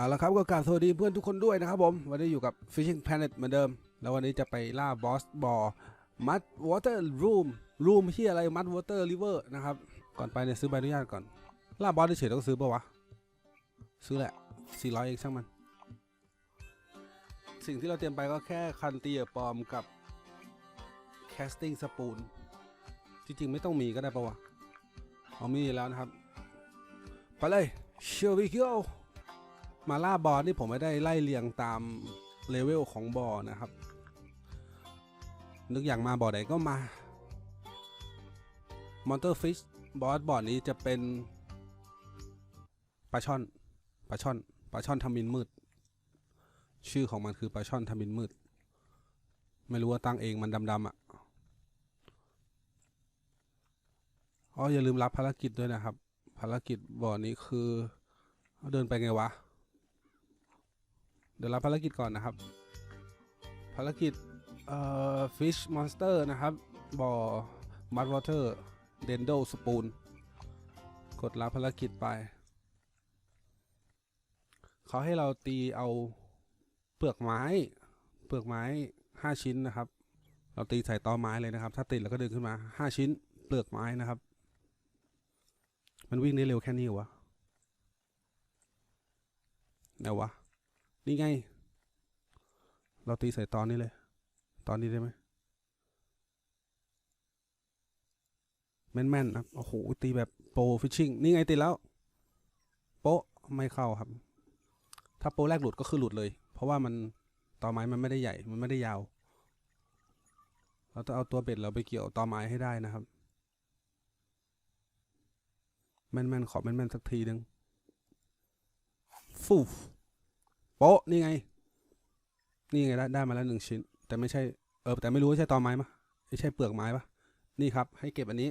เอาละครับก็กราบสวัสดีเพื่อนทุกคนด้วยนะครับผมวันนี้อยู่กับ Fishing Planet เหมือนเดิม แล้ววันนี้จะไปล่าบอสบอมัดวอเตอร์รูมรูมที่อะไรมัดวอเตอร์ริเวอร์นะครับ ก่อนไปเนี่ยซื้อใบอนุญาตก่อน ล่าบอสเฉยต้องซื้อป่าวะ ซื้อแหละ 400 เองช่างมัน สิ่งที่เราเตรียมไปก็แค่คันเตียปลอมกับ casting spoon จริงๆไม่ต้องมีก็ได้ปะวะเอามีแล้วนะครับ ไปเลย Here we go มาล่าบอสนี่ผมไม่ได้ไล่เรียงตามเลเวลของบอนะครับ นึกอย่างมาบอไหนก็มามอนเตอร์ฟิชบอสบอดนี้จะเป็นปลาช่อนปลาช่อนปลาช่อนทำมินมืด ชื่อของมันคือปลาช่อนทำมินมืด ไม่รู้ว่าตั้งเองมันดำๆอะอ๋ออย่าลืมรับภารกิจด้วยนะครับ ภารกิจบอดนี้คือเดินไปไงวะ เดี๋ยวรับภารกิจก่อนนะครับ ภารกิจเอ่อ fish monster นะครับบ่อ mud water dendo spoon กดรับภารกิจไป เขาให้เราตีเอาเปลือกไม้ เปลือกไม้ 5 ชิ้นนะครับ เราตีใส่ตอไม้เลยนะครับ ถ้าติดแล้วก็ดึงขึ้นมา 5 ชิ้น เปลือกไม้นะครับ มันวิ่งได้เร็วแค่นี้เหรอวะไหนวะ นี่ไง เราตีใส่ตอนนี้เลย ตอนนี้ได้ไหมแม่นๆครับโอ้โห ตีแบบโปรฟิชชิ่ง นี่ไงติดแล้ว โป๊ะ ไม่เข้าครับ ถ้าโปรแรกหลุดก็คือหลุดเลย เพราะว่ามันตอไม้มันไม่ได้ใหญ่ มันไม่ได้ยาว เราต้องเอาตัวเบ็ดเราไปเกี่ยวตอไม้ให้ได้นะครับ แม่นๆ ขอแม่นๆ สักทีหนึ่งฟู โป๊ะนี่ไง นี่ไงได้ได้มาแล้วหนึ่งชิ้น แต่ไม่ใช่เออแต่ไม่รู้ว่าใช่ตอไม้ปะไม่ใช่เปลือกไม้ปะนี่ครับ ให้เก็บอันนี้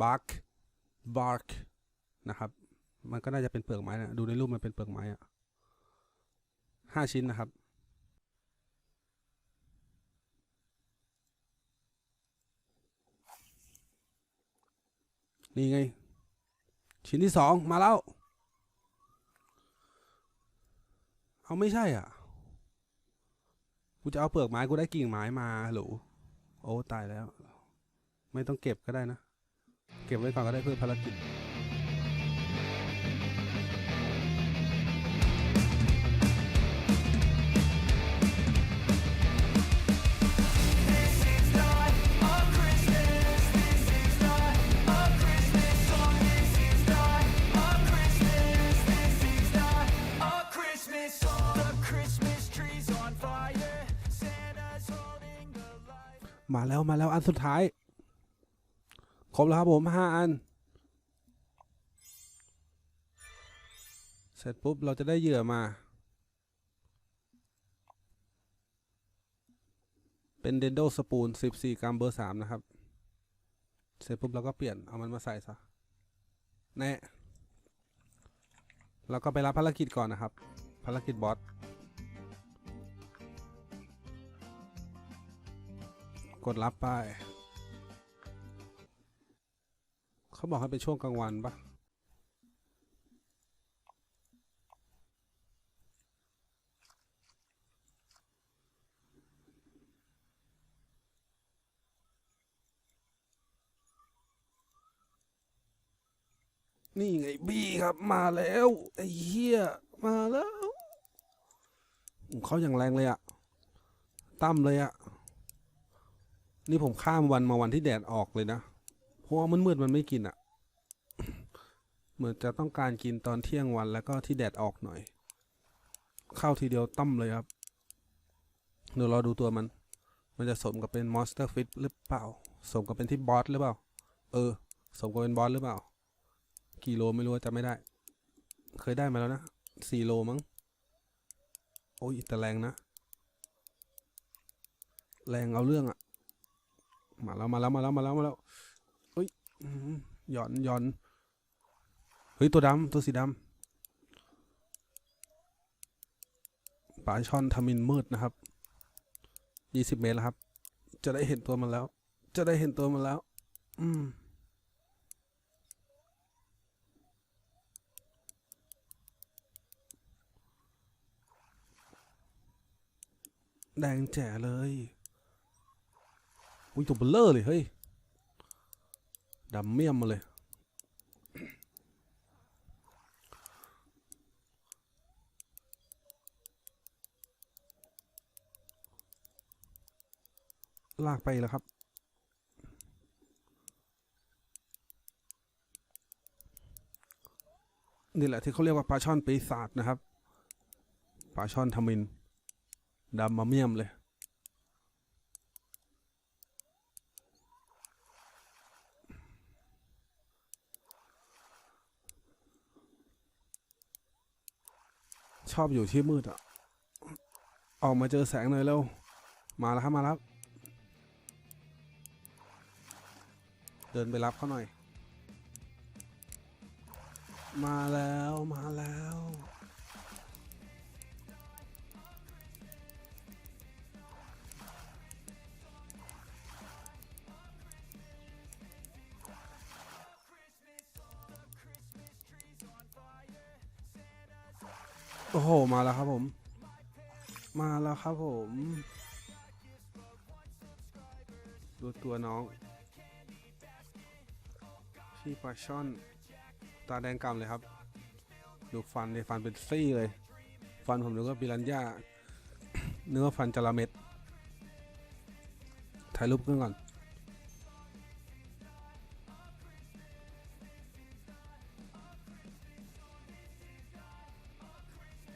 bark bark นะครับ มันก็น่าจะเป็นเปลือกไม้นะดูในรูปมันเป็นเปลือกไม้อะห้าชิ้นนะครับนี่ไง ชิ้นที่สองมาแล้ว เอาไม่ใช่อะ กูจะเอาเปลือกไม้กูได้กิ่งไม้มาหรูโอ้ตายแล้ว ไม่ต้องเก็บก็ได้นะ เก็บไว้ก่อนก็ได้เพื่อภารกิจ มาแล้วมาแล้วอันสุดท้าย ครบแล้วครับผมห้าอัน เสร็จปุ๊บเราจะได้เหยื่อมา เป็นเดนโดสปูน14กรัมเบอร์3นะครับ เสร็จปุ๊บเราก็เปลี่ยนเอามันมาใส่ซะแน่เราก็ไปรับภารกิจก่อนนะครับ ภารกิจบอส กดรับไป เขาบอกให้เป็นช่วงกลางวันปะนี่ไงบี้ครับมาแล้วไอ้เหี้ยมาแล้วเขาอย่างแรงเลยอะตั้มเลยอะ นี่ผมข้ามวันมาวันที่แดดออกเลยนะ เพราะว่ามันมืดๆมันไม่กินอะ่ะ เหมือนจะต้องการกินตอนเที่ยงวันแล้วก็ที่แดดออกหน่อย เข้าทีเดียวตั้มเลยครับ เดี๋ยวราดูตัวมัน มันจะสมกับเป็นมอนสเตอร์ฟิตหรือเปล่า สมกับเป็นที่บอสหรือเปล่า เออ สมกับเป็นบอสหรือเปล่า กี่โลไม่รู้จะไม่ได้ เคยได้มาแล้วนะสี่โลมั้ง โอ้ยแต่แรงนะ แรงเอาเรื่องอะ มาแล้วมาแล้วมาแล้วมาแล้วมาแล้วเฮ้ยหย่อนหย่อนเฮ้ยตัวดำตัวสีดำปลาช่อนทามินมืดนะครับยี่สิบเมตรแล้วครับ จะได้เห็นตัวมันแล้ว จะได้เห็นตัวมันแล้ว อืมแดงแจ๋เลย อุ้ยตัวเบลเลอร์เลยเฮ้ยดำเมี่ยมมาเลยลากไปแล้วครับ นี่แหละที่เขาเรียกว่าปลาช่อนปีศาจนะครับ ปลาช่อนทมินดำมาเมี่ยมเลย ชอบอยู่ที่มืดอะออกมาเจอแสงหน่อยเร็ว มาแล้วครับมาแล้วเดินไปรับเขาหน่อย มาแล้วมาแล้ว โอ้โห มาแล้วครับผม มาแล้วครับผมดูตัวน้องชีปลาช่อน ตาแดงกำเลยครับ ดูฟันในฟันเป็นซี่เลย ฟันผมนึกว่าปิรันย่าเนื้อฟันจระเม็ดถ่ายรูปกันก่อน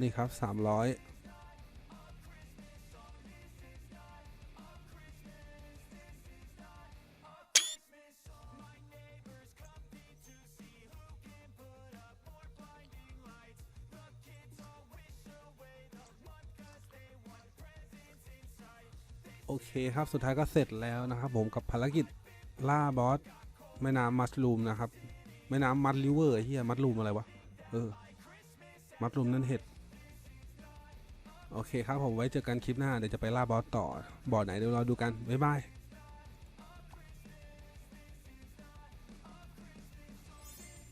นี่ครับสามร้อยโอเคครับสุดท้ายก็เสร็จแล้วนะครับ ผมกับภารกิจล่าบอสแม่น้ำมัสลูมนะครับแม่น้ำมัดริเวอร์เฮียมัดลูมอะไรวะเออมัดลูมนั่นเห็ด โอเคครับผมไว้เจอกันคลิปหน้าเดี๋ยวจะไปล่าบอสต่อบอสไหนเดี๋ยวเราดูกันบ๊ายบาย